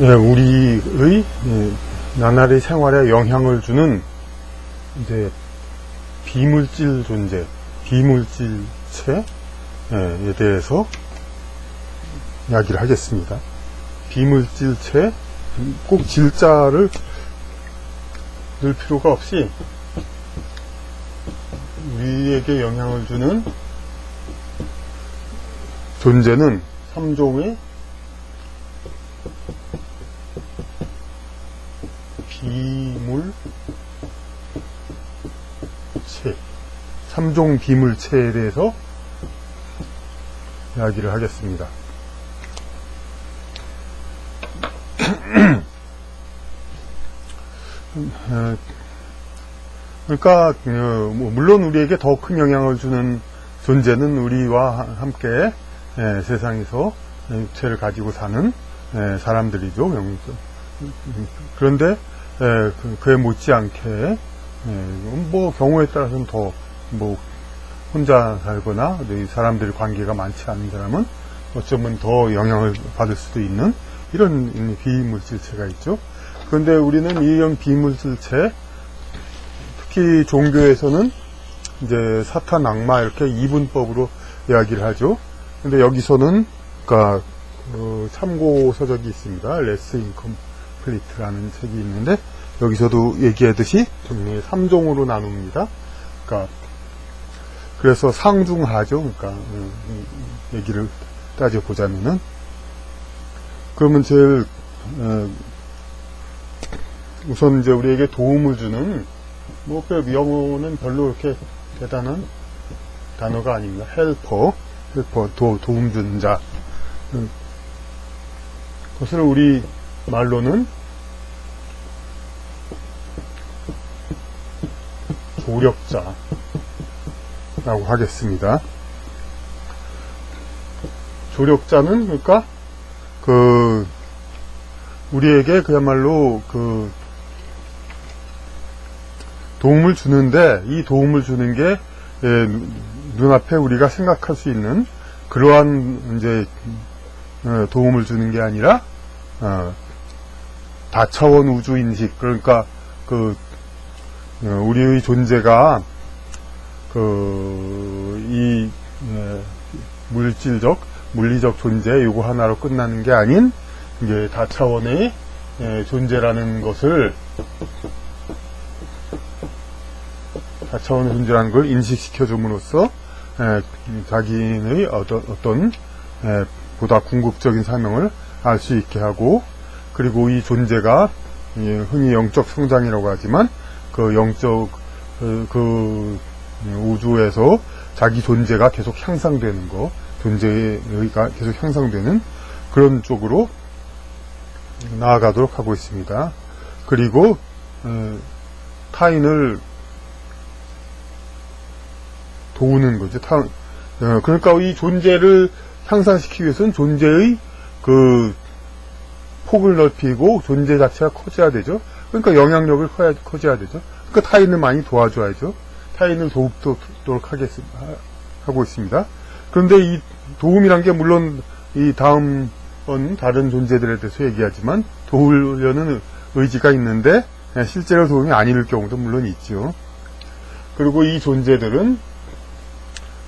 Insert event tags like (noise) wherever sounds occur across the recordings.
예, 우리의 예, 나날의 생활에 영향을 주는 이제 비물질 존재, 비물질체에 대해서 이야기를 하겠습니다. 비물질체 꼭 질자를 넣을 필요가 없이 우리에게 영향을 주는 존재는 3종의 비물 체 3종 비물체에 대해서 이야기를 하겠습니다. 어, (clears throat) 그러니까 어, 뭐 물론 우리에게 더 큰 영향을 주는 존재는 우리와 함께 예, 세상에서 육체를 가지고 사는 예, 사람들이죠. 영- 그런데 예, 그- 그에 못지않게 예, 뭐 경우에 따라서는 더 뭐 혼자 살거나 이 사람들이 관계가 많지 않은 사람은 어쩌면 더 영향을 받을 수도 있는 이런 비물질체가 있죠. 그런데 우리는 이런 비물질체 특히 종교에서는 이제 사탄 악마 이렇게 이분법으로 이야기를 하죠. 근데 여기서는 그러니까 어, 참고 서적이 있습니다. 레스 인컴 플리트라는 책이 있는데 여기서도 얘기하듯이 3종으로 나눕니다. 그러니까 그래서 상중하죠. 그러니까 음, 음, 얘기를 따져 보자면은 그러면 제일 어, 우선 이제 우리에게 도움을 주는 뭐, 그 영어는 별로 이렇게 대단한 단어가 아닙니다. 헬퍼, 헬퍼, 도, 도움 주는 자. 음, 그것을 우리 말로는 조력자라고 하겠습니다. 조력자는 그러니까 그 우리에게 그야말로 그 도움을 주는데 이 도움을 주는 게 예, 눈앞에 우리가 생각할 수 있는 그러한 이제 어, 도움을 주는 게 아니라 어, 다차원 우주 인식 그러니까 그 어, 우리의 존재가 그이 예, 물질적 물리적 존재 요거 하나로 끝나는 게 아닌 이게 다차원의 예, 존재라는 것을 다차원의 존재라는 걸 인식시켜 줌으로써 에, 자기의 어떤, 에, 보다 궁극적인 사명을 알 수 있게 하고 그리고 이 존재가 예, 흔히 영적 성장이라고 하지만 그 영적 그, 그 우주에서 자기 존재가 계속 향상되는 거 존재가 계속 향상되는 그런 쪽으로 나아가도록 하고 있습니다. 그리고 에, 타인을 도우는 거죠. 타, 어, 그러니까 이 존재를 향상시키기 위해서는 존재의 그 폭을 넓히고 존재 자체가 커져야 되죠. 그러니까 영향력을 커야, 커져야 되죠. 그러니까 타인을 많이 도와줘야죠. 타인을 도우도록 하겠, 하- 하고 있습니다. 그런데 이 도움이란 게 물론 이 다음 번 다른 존재들에 대해서 얘기하지만 도우려는 의지가 있는데 예, 실제로 도움이 아닐 경우도 물론 있죠. 그리고 이 존재들은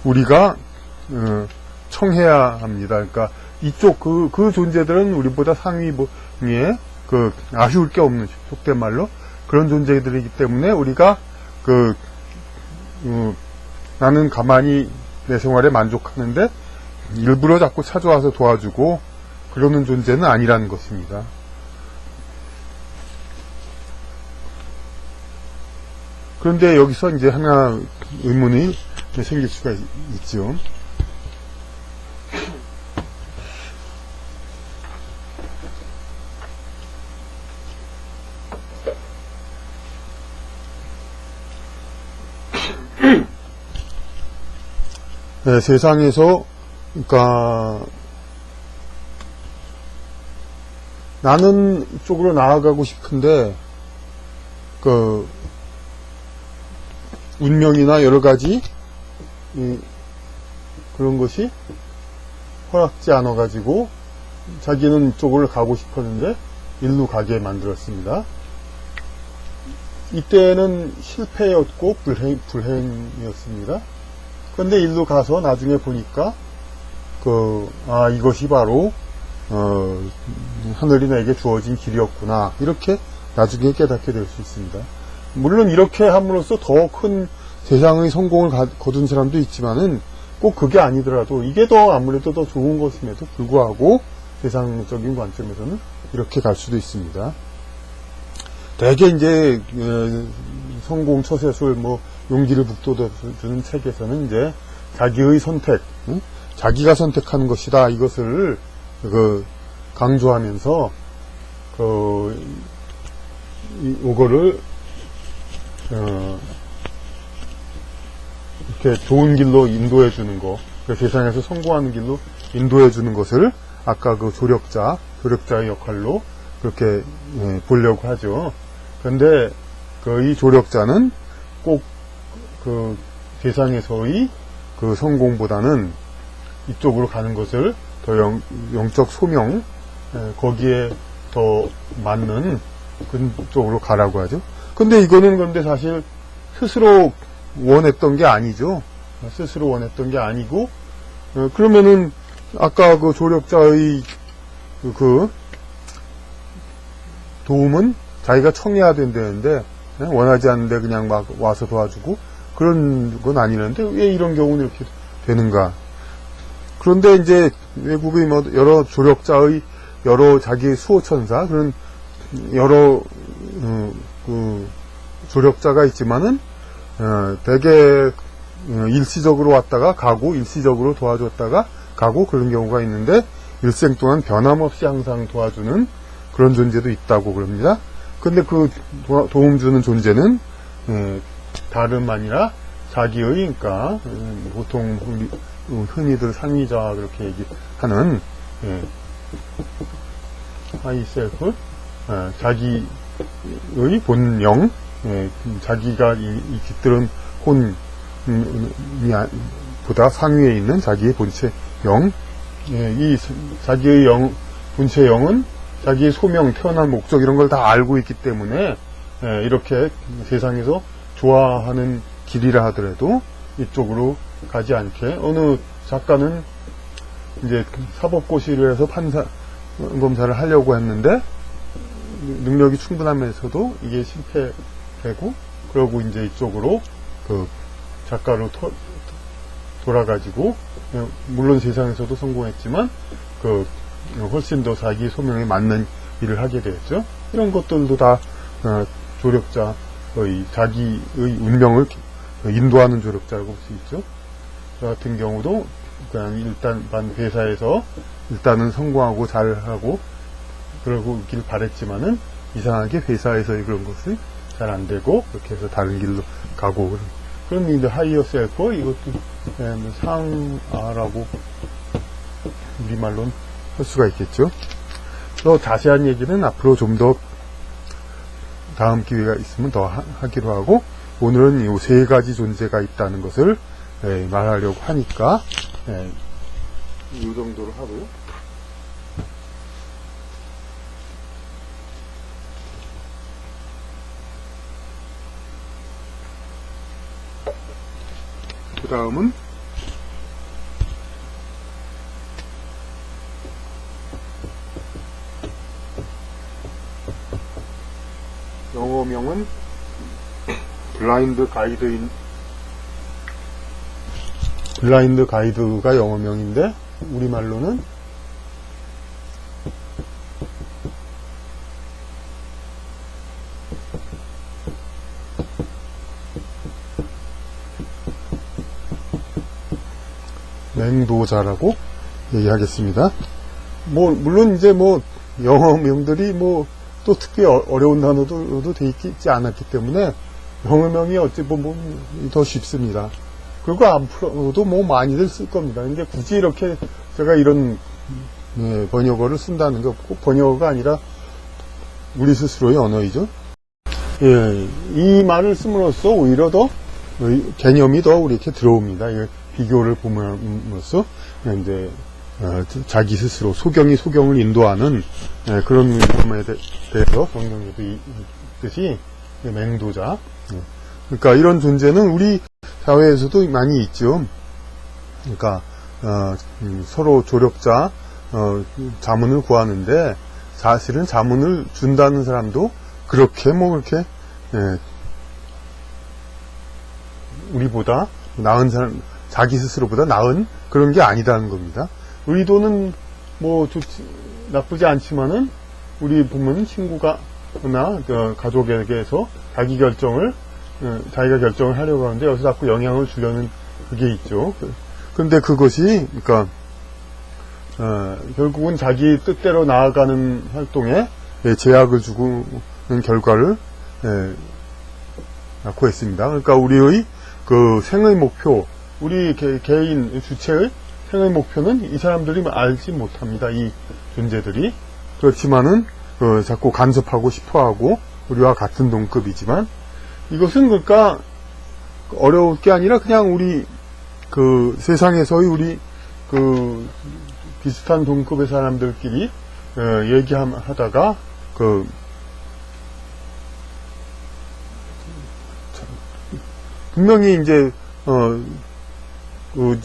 우리가 어, 청해야 합니다. 그러니까 이쪽 그, 그 존재들은 우리보다 상위 뭐, 위에 그 아쉬울 게 없는 속된 말로 그런 존재들이기 때문에 우리가 그 어, 나는 가만히 내 생활에 만족하는데 일부러 자꾸 찾아와서 도와주고 그러는 존재는 아니라는 것입니다. 그런데 여기서 이제 하나 의문이 생길 수가 있- 있죠. 네, 세상에서 그러니까 나는 이쪽으로 나아가고 싶은데 그 운명이나 여러 가지 이, 그런 것이 허락지 않아 가지고 자기는 이쪽으로 가고 싶었는데 일로 가게 만들었습니다. 이때는 실패였고 불행, 불행이었습니다. 그런데 일로 가서 나중에 보니까 그, 아, 이것이 바로, 어, 하늘이 내게 주어진 길이었구나. 이렇게 나중에 깨닫게 될 수 있습니다. 물론 이렇게 함으로써 더 큰 세상의 성공을 가- 거둔 사람도 있지만은 꼭 그게 아니더라도 이게 더 아무래도 더 좋은 것임에도 불구하고 세상적인 관점에서는 이렇게 갈 수도 있습니다. 대개 이제 어, 성공 처세술 뭐 용기를 북돋아주는 책에서는 이제 자기의 선택, 응? 자기가 선택하는 것이다 이것을 그 강조하면서 그 이- 요거를 어, 이렇게 좋은 길로 인도해 주는 거, 그 세상에서 성공하는 길로 인도해 주는 것을 아까 그 조력자, 조력자의 역할로 그렇게 예, 보려고 하죠. 그런데 그 이 조력자는 꼭 그 세상에서의 그 성공보다는 이쪽으로 가는 것을 더 영, 영적 소명, 예, 거기에 더 맞는 그쪽으로 가라고 하죠. 근데 이거는 그런데 사실 스스로 원했던 게 아니죠. 스스로 원했던 게 아니고, 어, 그러면은, 아까 그 조력자의 그, 그 도움은 자기가 청해야 된다는데, 예, 원하지 않는데 그냥 막 와서 도와주고, 그런 건 아니는데, 왜 이런 경우는 이렇게 되는가. 그런데 이제 외국의 뭐 여러 조력자의 여러 자기 수호천사, 그런 여러, 어, 그 조력자가 있지만은, 어, 대개 어, 일시적으로 왔다가 가고 일시적으로 도와줬다가 가고 그런 경우가 있는데 일생 동안 변함없이 항상 도와주는 그런 존재도 있다고 그럽니다. 근데 그 도- 도움 주는 존재는 예, 다름 아니라 자기의 그러니까 음, 보통 우리, 어, 흔히들 상위자 그렇게 얘기하는 예, 하이셀프 어, 자기의 본영 예, 자기가 이, 이 깃들은 혼, 음, 이 아- 보다 상위에 있는 자기의 본체 영, 예, 이 스- 자기의 영, 본체 영은 자기의 소명, 태어난 목적 이런 걸 다 알고 있기 때문에 예, 이렇게 세상에서 좋아하는 길이라 하더라도 이쪽으로 가지 않게 어느 작가는 이제 사법고시를 해서 판사 검사를 하려고 했는데 능력이 충분하면서도 이게 실패되고 그러고 이제 이쪽으로 그 작가로 토- 돌아가지고 어, 물론 세상에서도 성공했지만 그 훨씬 더 자기 소명에 맞는 일을 하게 되었죠. 이런 것들도 다 어, 조력자의 자기의 운명을 인도하는 조력자라고 볼 수 있죠. 저 같은 경우도 그냥 일단 반 회사에서 일단은 성공하고 잘하고 그러고 길 바랬지만은 이상하게 회사에서의 그런 것이 잘 안 되고 그렇게 해서 다른 길로 가고 그럼 이제 하이어 셀프 이것도 예, 뭐 상아라고 우리말로는 할 수가 있겠죠. 더 자세한 얘기는 앞으로 좀더 다음 기회가 있으면 더 하, 하기로 하고 오늘은 이 세 가지 존재가 있다는 것을 예, 말하려고 하니까 예, 이 정도로 하고 그 다음은 영어명은 블라인드 가이드인 블라인드 가이드가 영어명인데 우리말로는 맹도자라고 얘기하겠습니다. 뭐 물론 이제 뭐 영어명들이 뭐 또 특히 어- 어려운 단어도 돼 있지 않았기 때문에 영어명이 어찌 보면 더 쉽습니다. 그리고 앞으로도 뭐 많이들 쓸 겁니다. 근데 굳이 이렇게 제가 이런 예, 번역어를 쓴다는 게 없고 번역어가 아니라 우리 스스로의 언어이죠. 예, 이 말을 씀으로써 오히려 더 의- 개념이 더 우리 이렇게 들어옵니다. 이 비교를 보면서 이제 어, 자기 스스로 소경이 소경을 인도하는 예, 그런 위험에 대, 해서 성경에도 이- 있듯이 맹도자. 예. 그러니까 이런 존재는 우리 사회에서도 많이 있죠. 그러니까 어, 음, 서로 조력자 어, 자문을 구하는데 사실은 자문을 준다는 사람도 그렇게 뭐 그렇게 예, 우리보다 나은 사람 자기 스스로보다 나은 그런 게 아니다는 겁니다. 의도는 뭐 좋지, 나쁘지 않지만은 우리 보면 친구가나 그 가족에게서 자기 결정을 어, 자기가 결정을 하려고 하는데 여기서 자꾸 영향을 주려는 그게 있죠. 그- 근데 그것이 그러니까 어, 결국은 자기 뜻대로 나아가는 활동에 예, 제약을 주고 는 결과를 예, 낳고 있습니다. 그러니까 우리의 그 생의 목표, 우리 개, 개인 주체의 생의 목표는 이 사람들이 알지 못합니다. 이 존재들이 그렇지만은 어, 자꾸 간섭하고 싶어하고 우리와 같은 동급이지만 이것은 그러니까 어려울 게 아니라 그냥 우리 그 세상에서의 우리 그 비슷한 동급의 사람들끼리 어, 얘기하다가 그 분명히 이제 어, 그,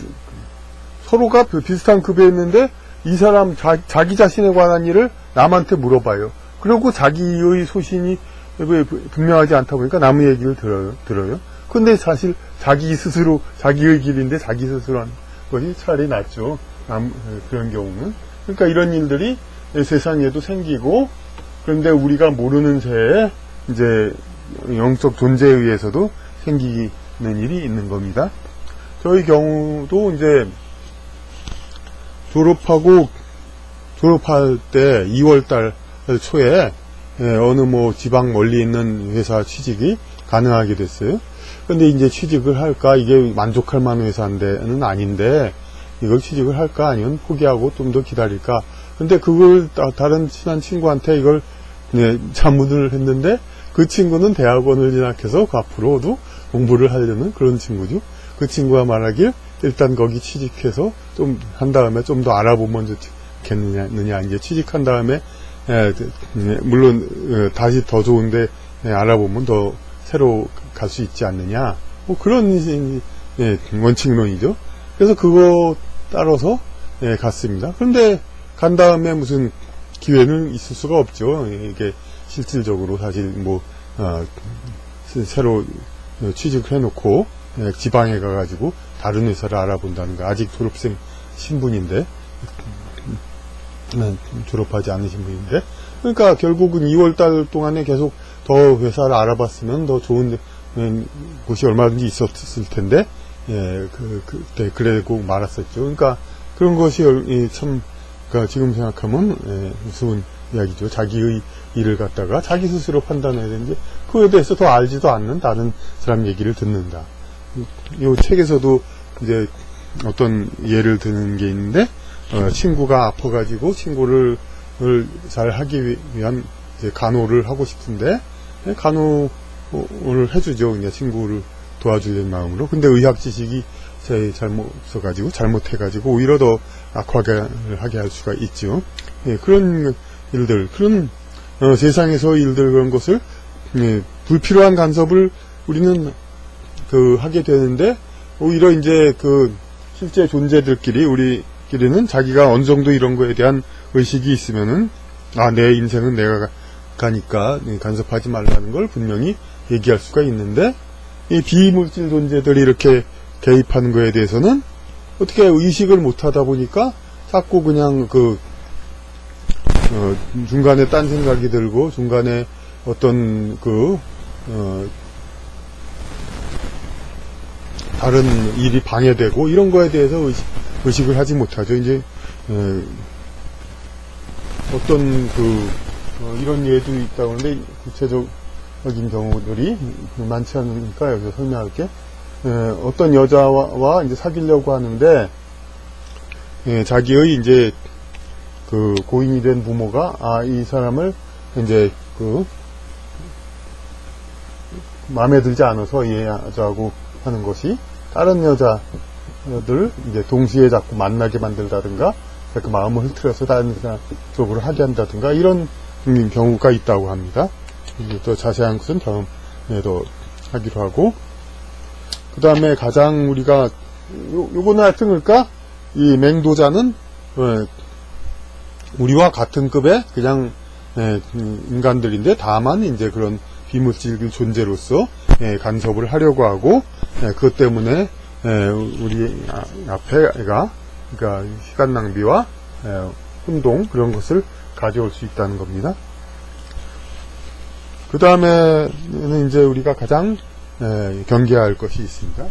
서로가 그 비슷한 급에 있는데 이 사람 자, 자기 자신에 관한 일을 남한테 물어봐요. 그리고 자기의 소신이 왜 분명하지 않다 보니까 남의 얘기를 들어요. 들어요. 근데 사실 자기 스스로 자기의 길인데 자기 스스로 하는 것이 차라리 낫죠. 남, 그런 경우는. 그러니까 이런 일들이 세상에도 생기고 그런데 우리가 모르는 새에 이제 영적 존재에 의해서도 생기는 일이 있는 겁니다. 저희 경우도 이제 졸업하고 졸업할 때 2월달 초에 예, 어느 뭐 지방 멀리 있는 회사 취직이 가능하게 됐어요. 근데 이제 취직을 할까 이게 만족할 만한 회사인데는 아닌데 이걸 취직을 할까 아니면 포기하고 좀 더 기다릴까. 근데 그걸 다- 다른 친한 친구한테 이걸 네, 자문을 했는데 그 친구는 대학원을 진학해서 그 앞으로도 공부를 하려는 그런 친구죠. 그 친구가 말하길 일단 거기 취직해서 좀 한 다음에 좀 더 알아보면 좋겠느냐 이제 취직한 다음에 예, 예, 물론 어, 다시 더 좋은데 예, 알아보면 더 새로 갈 수 있지 않느냐 뭐 그런 예, 원칙론이죠. 그래서 그거 따라서 예, 갔습니다. 그런데 간 다음에 무슨 기회는 있을 수가 없죠. 예, 이게 실질적으로 사실 뭐 어, 새- 새로 취직을 해놓고 예, 지방에 가가지고 다른 회사를 알아본다는 거 아직 졸업생 신분인데 음, 졸업하지 않으신 분인데 그러니까 결국은 2월달 동안에 계속 더 회사를 알아봤으면 더 좋은 음, 곳이 얼마든지 있었을 텐데 예, 그, 그때 그래고 말았었죠. 그러니까 그런 것이 참, 그러니까 지금 생각하면 예, 무서운 이야기죠. 자기의 일을 갖다가 자기 스스로 판단해야 되는데 그에 대해서 더 알지도 않는 다른 사람 얘기를 듣는다. 이 책에서도 이제 어떤 예를 드는 게 있는데 어, 친구가 아파가지고 친구를 을잘 하기 위- 위한 이제 간호를 하고 싶은데 예, 간호를 해주죠. 그냥 친구를 도와주려는 마음으로. 근데 의학 지식이 제 잘못 써가지고 잘못해가지고 오히려 더 악화게 하게 할 수가 있죠. 예, 그런 일들, 그런 어, 세상에서 일들 그런 것을 예, 불필요한 간섭을 우리는 그 하게 되는데 오히려 이제 그 실제 존재들끼리 우리끼리는 자기가 어느 정도 이런 거에 대한 의식이 있으면은 아 내 인생은 내가 가- 가니까 간섭하지 말라는 걸 분명히 얘기할 수가 있는데 이 비물질 존재들이 이렇게 개입하는 거에 대해서는 어떻게 의식을 못 하다 보니까 자꾸 그냥 그 어, 중간에 딴 생각이 들고 중간에 어떤 그 어, 다른 일이 방해되고 이런 거에 대해서 의식, 의식 을 하지 못하죠. 이제 에, 어떤 그 어, 이런 예도 있다고 하는데 구체적인 경우들이 많지 않으니까 여기서 설명할게. 에, 어떤 여자와 와 이제 사귀려고 하는데 예, 자기의 이제 그 고인이 된 부모가 아 이 사람을 이제 그 마음에 들지 않아서 이 여자하고 하는 것이 다른 여자들 이제 동시에 자꾸 만나게 만들다든가 그 마음을 흐트려서 다른 사람 쪽으로 하게 한다든가 이런 음, 경우가 있다고 합니다. 이게 또 자세한 것은 다음에도 하기로 하고 그 다음에 가장 우리가 요, 요거는 하여튼 그러니까 이 맹도자는 어, 우리와 같은 급의 그냥 예, 음, 인간들인데 다만 이제 그런 비물질 존재로서 예, 간섭을 하려고 하고 예, 그것 때문에 예, 우리 아- 앞에가 그러니까 시간 낭비와 예, 혼동 그런 것을 가져올 수 있다는 겁니다. 그 다음에는 이제 우리가 가장 예, 경계해야 할 것이 있습니다.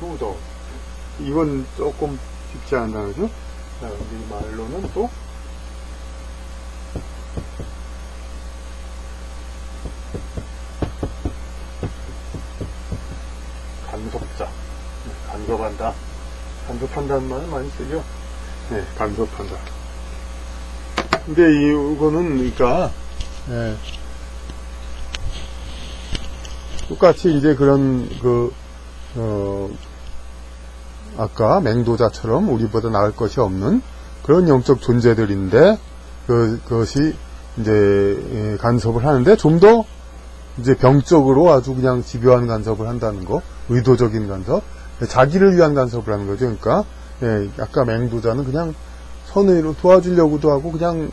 트루더 이건 조금 쉽지 않나 그죠? 자, 우리 말로는 또 간섭자. 네, 간섭한다. 간섭한다는 말을 많이 쓰죠. 네 간섭한다. 근데 이거는 그러니까 예, 똑같이 이제 그런 그 어, 아까 맹도자처럼 우리보다 나을 것이 없는 그런 영적 존재들인데 그, 그것이 이제 예, 간섭을 하는데 좀 더 이제 병적으로 아주 그냥 집요한 간섭을 한다는 거 의도적인 간섭 자기를 위한 간섭을 하는 거죠. 그러니까 예, 아까 맹도자는 그냥 선의로 도와주려고도 하고 그냥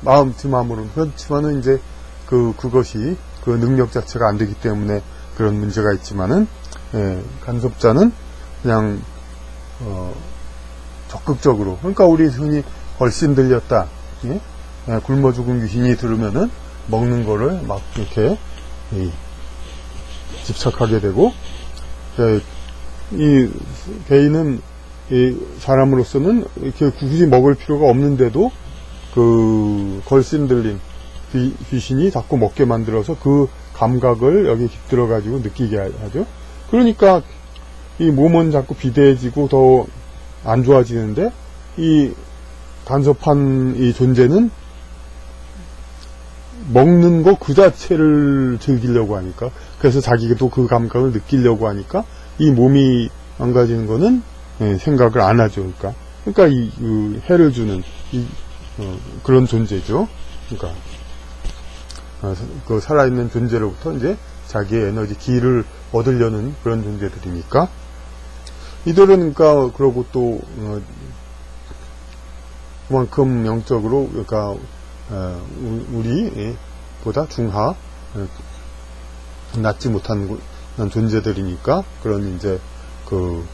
마음 제 마음으로는 그렇지만은 이제 그 그것이 그 능력 자체가 안 되기 때문에 그런 문제가 있지만은 예, 간섭자는 그냥 어, 적극적으로 그러니까 우리 흔히 걸씬 들렸다 예? 예, 굶어 죽은 귀신이 들으면은 먹는 거를 막 이렇게 이, 집착하게 되고 예, 이 개인은 이 사람으로서는 이렇게 굳이 먹을 필요가 없는데도 그 걸씬 들린 귀, 귀신이 자꾸 먹게 만들어서 그 감각을 여기 깃들어 가지고 느끼게 하죠. 그러니까 이 몸은 자꾸 비대해지고 더 안 좋아지는데 이 간섭한 이 존재는 먹는 거 그 자체를 즐기려고 하니까 그래서 자기도 그 감각을 느끼려고 하니까 이 몸이 망가지는 거는 예, 생각을 안 하죠. 그러니까 그러니까 이, 그 해를 주는 이, 어, 그런 존재죠. 그러니까 어, 그 살아있는 존재로부터 이제 자기의 에너지 기를 얻으려는 그런 존재들이니까 이들은 그러니까 그러고 또 어, 그만큼 영적으로 그러니까 어, 우- 우리보다 중하 어, 낮지 못한 존재들이니까 그런 이제 그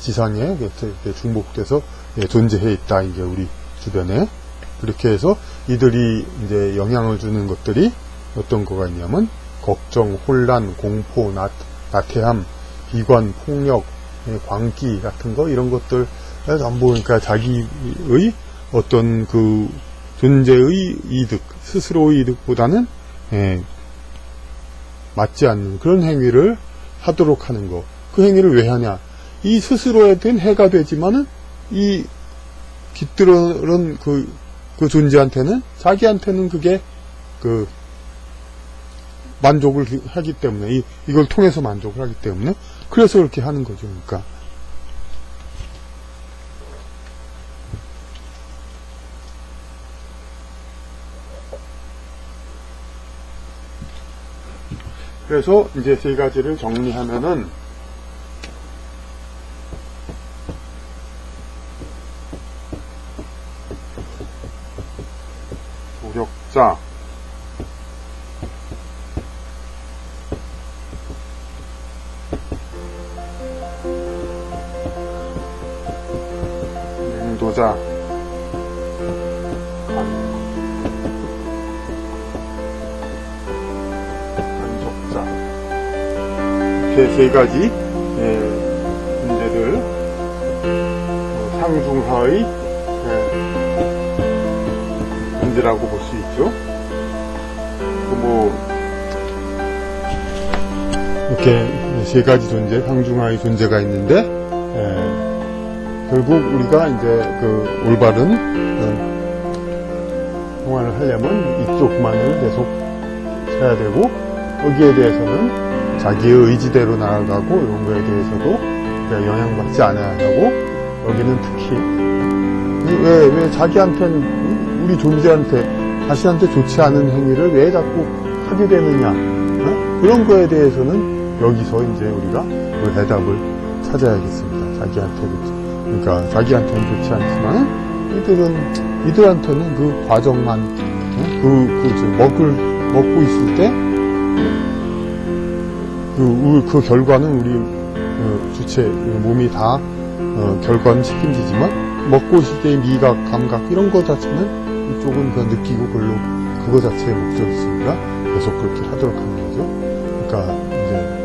지상에 중복돼서 예, 존재해 있다 이제 우리 주변에. 그렇게 해서 이들이 이제 영향을 주는 것들이 어떤 거가 있냐면 걱정, 혼란, 공포, 나, 나태함, 비관, 폭력, 예, 광기 같은 거 이런 것들 전부 그러니까 자기의 어떤 그 존재의 이득, 스스로의 이득보다는 예, 맞지 않는 그런 행위를 하도록 하는 거. 그 행위를 왜 하냐? 이 스스로에 된 해가 되지만은 이 깃들어는 그, 그 존재한테는 자기한테는 그게 그 만족을 하기 때문에 이, 이걸 통해서 만족을 하기 때문에 그래서 그렇게 하는 거죠. 그러니까 그래서 이제 세 가지를 정리하면은 맹도자 세 가지 예, 문제들 어, 상중하의 예, 문제라고 볼 수 있죠. 그뭐 이렇게 세 가지 존재, 상중하의 존재가 있는데 예, 결국 우리가 이제 그 올바른 어, 생활을 하려면 이쪽만을 계속 해야 되고 여기에 대해서는 자기의 의지대로 나아가고 이런 거에 대해서도 영향받지 않아야 하고 여기는 특히 왜, 왜 자기한테는 우리 존재한테 자신한테 좋지 않은 행위를 왜 자꾸 하게 되느냐 어? 그런 거에 대해서는 여기서 이제 우리가 그 해답을 찾아야겠습니다. 자기한테 좋지 그러니까 자기한테는 좋지 않지만 이들은 이들한테는 그 과정만 어? 그, 그 먹을 먹고 있을 때 그, 그 결과는 우리 어, 주체 그 몸이 다 어, 결과는 책임지지만 먹고 있을 때의 미각, 감각 이런 거 자체는 이쪽은 그냥 느끼고 별로 그거 자체의 목적이 있으니까 계속 그렇게 하도록 하는 거죠. 그러니까 이제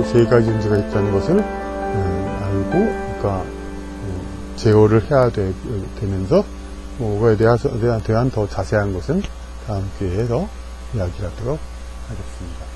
이세 가지 존재가 있다는 것을 어, 알고 그러니까 어, 제어를 해야 되, 면서 뭐에 대해서 대한, 더 자세한 것은 다음 기회에 더 이야기하도록 하겠습니다.